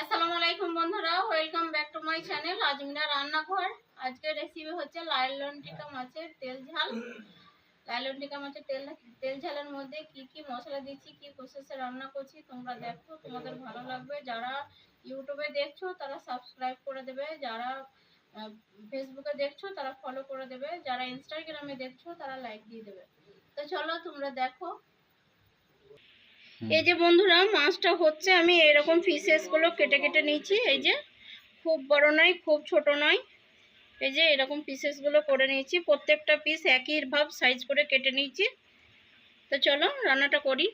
আসসালামু বন্ধুরা welcome back to my channel Rannaghar. Recipe হচ্ছে মাছের তেল ঝাল। মাছের তেল তেল ঝালের মধ্যে কি কি মশলা দিচ্ছি, কি প্রসেসে রান্না করছি, তোমরা দেখো, তোমাদের ভালো লাগবে। যারা ইউটিউবে দেখছ, তারা সাবস্ক্রাইব করে দেবে। যারা ফেসবুকে দেখছ, তারা ফলো করে দেবে। যারা ইনস্টাগ্রামে দেখছ, তারা লাইক দিয়ে দেবে। তো চলো তোমরা দেখো এই যে বন্ধুরা মাছটা হচ্ছে আমি এরকম পিসেসগুলো কেটে কেটে নিয়েছি। এই যে খুব বড় নয় খুব ছোট নয়। এই যে এরকম পিসেসগুলো করে নিয়েছি। প্রত্যেকটা পিস একই ভাব সাইজ করে কেটে নিয়েছি। তো চলো রান্নাটা করি।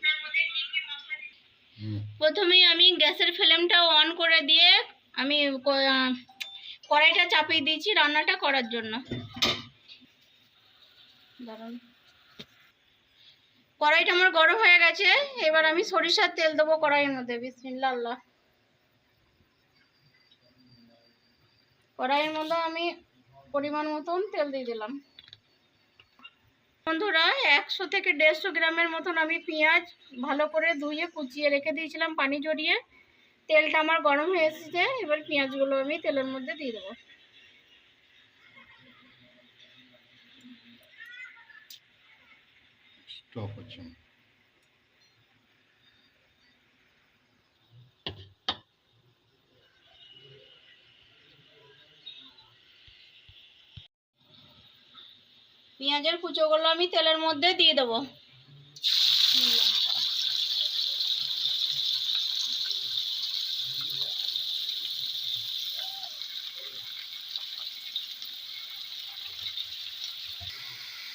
প্রথমেই আমি গ্যাসের ফ্লেমটা অন করে দিয়ে আমি কড়াইটা চাপিয়ে দিয়েছি রান্নাটা করার জন্য। দাঁড়ান কড়াইটা আমার গরম হয়ে গেছে, এবার আমি সরিষার তেল দেবো কড়াইয়ের মধ্যে বিসমিল্লা আল্লাহ কড়াইয়ের মধ্যে আমি পরিমাণ মতন তেল দিয়ে দিলাম। বন্ধুরা, একশো থেকে দেড়শো গ্রামের মতন আমি পেঁয়াজ ভালো করে ধুয়ে কুচিয়ে রেখে দিয়েছিলাম পানি জড়িয়ে। তেলটা আমার গরম হয়ে এসেছে, এবার পেঁয়াজগুলো আমি তেলের মধ্যে দিয়ে দেবো। হচ্ছে না। পেঁয়াজের কুচোগুলো আমি তেলের মধ্যে দিয়ে দেবো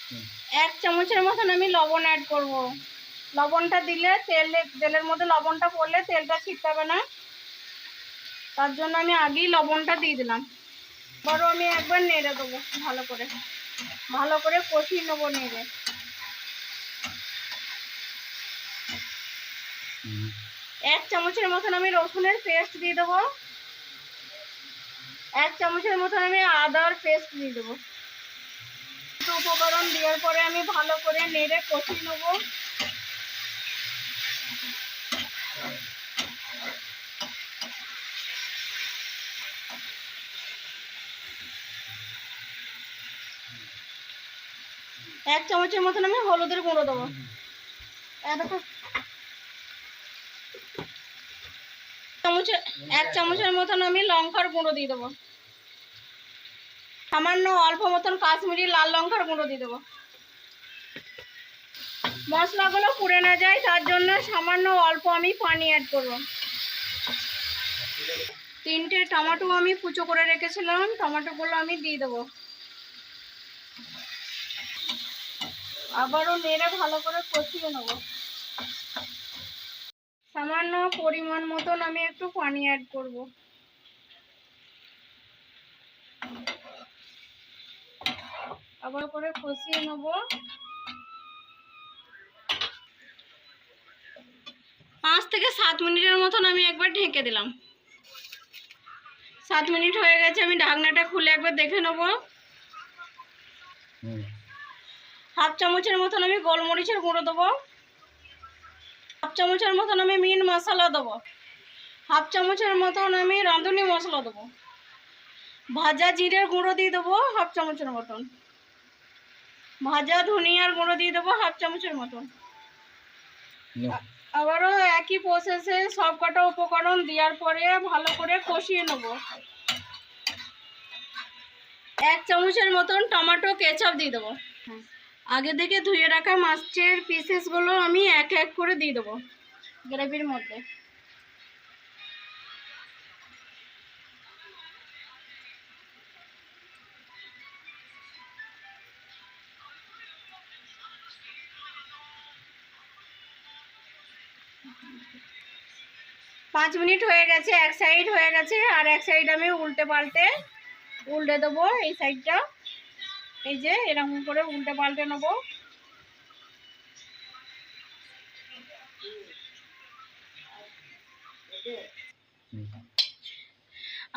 হুম। এক চামচের মতন আমি লবণ অ্যাড করব। লবণটা দিলে তেল, তেলের মধ্যে লবণটা পড়লে তেলটা ছিটকাবে না। তার জন্য আমি আগেই লবণটা দিয়ে দিলাম। বড় আমি একবার নেড়ে দেবো ভালো করে। ভালো করে কষিয়ে নেব নেড়ে। এক চামচের মতন আমি রসুনের পেস্ট দিয়ে দেবো। এক চামচের মতন আমি আদার পেস্ট দিয়ে দেবো। একটু উপকরণ দেওয়ার পরে আমি ভালো করে নেড়ে কষিয়ে নেব। এক চামচের মতন আমি হলুদের গুঁড়ো দেবো। এক চামচের মতন আমি লঙ্কার গুঁড়ো দিয়ে দেবো। সামান্য অল্প মতন কাশ্মীরি লাল লঙ্কার গুঁড়ো দিয়ে দেবো। মশলাগুলো পুড়ে না যায়, তার জন্য সামান্য অল্প আমি পানি অ্যাড করব। তিনটে টমেটো আমি কুচো করে রেখেছিলাম, টমেটোগুলো আমি দিয়ে দেবো। আবারও নেড়ে ভালো করে কষিয়ে নেব। সামান্য পরিমাণ মতন আমি একটু পানি অ্যাড করব। আবার করে কষিয়ে নেব। পাঁচ থেকে সাত মিনিটের মতন আমি একবার ঢেকে দিলাম। সাত মিনিট হয়ে গেছে আমি ঢাকনাটা খুলে একবার দেখে নেব। হাফ চামচের মতন আমি গোলমরিচের গুঁড়ো দেবো। হাফ চামচের মতন আমি মিট মশলা দেবো। হাফ চামচের মতন আমি রাঁধুনি মশলা দেবো। ভাজা জিরের গুঁড়ো দিয়ে দেবো হাফ চামচের মতন। ভাজা ধনিয়ার গুঁড়ো দিয়ে দেবো হাফ চামচের মতন। নাও। আবারও একই প্রসেসে সব কটা উপকরণ দেওয়ার পরে ভালো করে কষিয়ে নেব। এক চামচের মতন টমেটো কেচাপ দিয়ে দেবো। আগে থেকে ধুয়ে রাখা মাছের পিসেসগুলো আমি এক এক করে দিয়ে দেবো। গ্রেভির মধ্যে। পাঁচ মিনিট হয়ে গেছে, এক সাইড হয়ে গেছে, আর এক সাইড আমি উল্টে পাল্টে উল্টে দেবো এই সাইডটা এই যে, এরকম করে উল্টে পাল্টে নেব।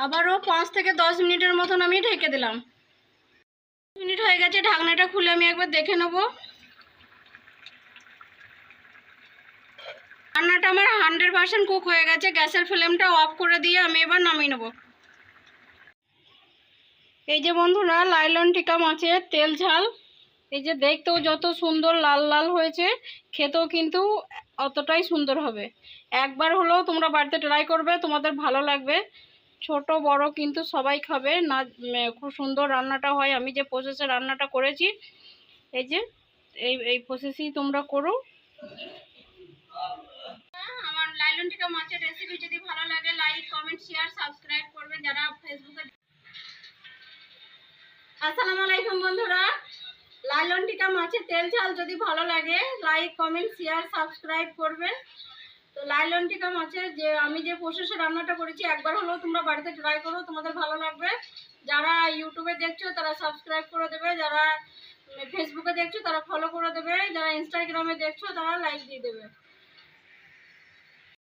আবারও পাঁচ থেকে দশ মিনিটের মতন আমি ঢেকে দিলাম। মিনিট হয়ে গেছে, ঢাকনাটা খুলে আমি একবার দেখে নেব। রান্নাটা আমার হান্ড্রেড পার্সেন্ট কুক হয়ে গেছে, গ্যাসের ফ্লেমটা অফ করে দিয়ে আমি এবার নামিয়ে নেব। এই যে বন্ধুরা, লাইলন টিকা মাছের তেল ঝাল। এই যে দেখতেও যত সুন্দর লাল লাল হয়েছে, খেতেও কিন্তু অতটাই সুন্দর হবে। একবার হলেও তোমরা বাড়িতে ট্রাই করবে, তোমাদের ভালো লাগবে। ছোট, বড় কিন্তু সবাই খাবে। না খুব সুন্দর রান্নাটা হয়। আমি যে প্রসেসে রান্নাটা করেছি, এই যে, এই এই প্রসেসেই তোমরা করো। লাইলন টিকা মাছের রেসিপি যদি ভালো লাগে লাইক কমেন্ট শেয়ার সাবস্ক্রাইব করবে যারা ফেসবুকে আসসালামু আলাইকুম বন্ধুরা। লাইলন টিকা মাছের তেল ঝাল যদি ভালো লাগে লাইক কমেন্ট শেয়ার সাবস্ক্রাইব করবেন। তো লাইলন টিকা মাছের যে আমি যে প্রসেসে রান্নাটা করেছি, একবার হলেও তোমরা বাড়িতে ট্রাই করো, তোমাদের ভালো লাগবে। যারা ইউটিউবে দেখছ, তারা সাবস্ক্রাইব করে দেবে। যারা ফেসবুকে দেখছ, তারা ফলো করে দেবে। যারা ইনস্টাগ্রামে দেখছ, তারা লাইক দিয়ে দেবে।